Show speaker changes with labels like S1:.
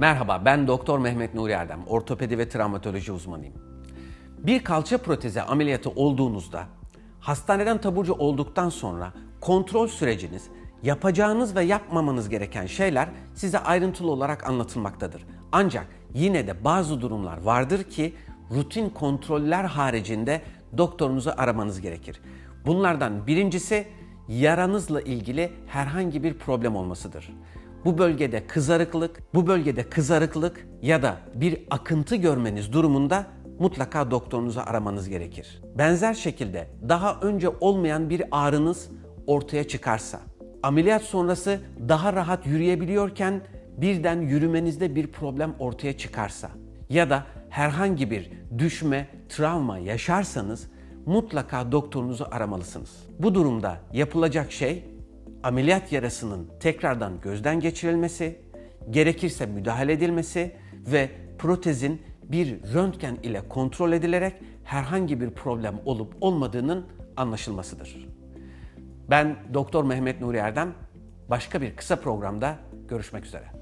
S1: Merhaba, ben Doktor Mehmet Nuri Erdem, ortopedi ve travmatoloji uzmanıyım. Bir kalça protezi ameliyatı olduğunuzda, hastaneden taburcu olduktan sonra kontrol süreciniz, yapacağınız ve yapmamanız gereken şeyler size ayrıntılı olarak anlatılmaktadır. Ancak yine de bazı durumlar vardır ki rutin kontroller haricinde doktorunuzu aramanız gerekir. Bunlardan birincisi yaranızla ilgili herhangi bir problem olmasıdır. Bu bölgede kızarıklık, bu bölgede kızarıklık ya da bir akıntı görmeniz durumunda mutlaka doktorunuzu aramanız gerekir. Benzer şekilde daha önce olmayan bir ağrınız ortaya çıkarsa, ameliyat sonrası daha rahat yürüyebiliyorken birden yürümenizde bir problem ortaya çıkarsa ya da herhangi bir düşme, travma yaşarsanız mutlaka doktorunuzu aramalısınız. Bu durumda yapılacak şey ameliyat yarasının tekrardan gözden geçirilmesi, gerekirse müdahale edilmesi ve protezin bir röntgen ile kontrol edilerek herhangi bir problem olup olmadığının anlaşılmasıdır. Ben Doktor Mehmet Nuri Erdem. Başka bir kısa programda görüşmek üzere.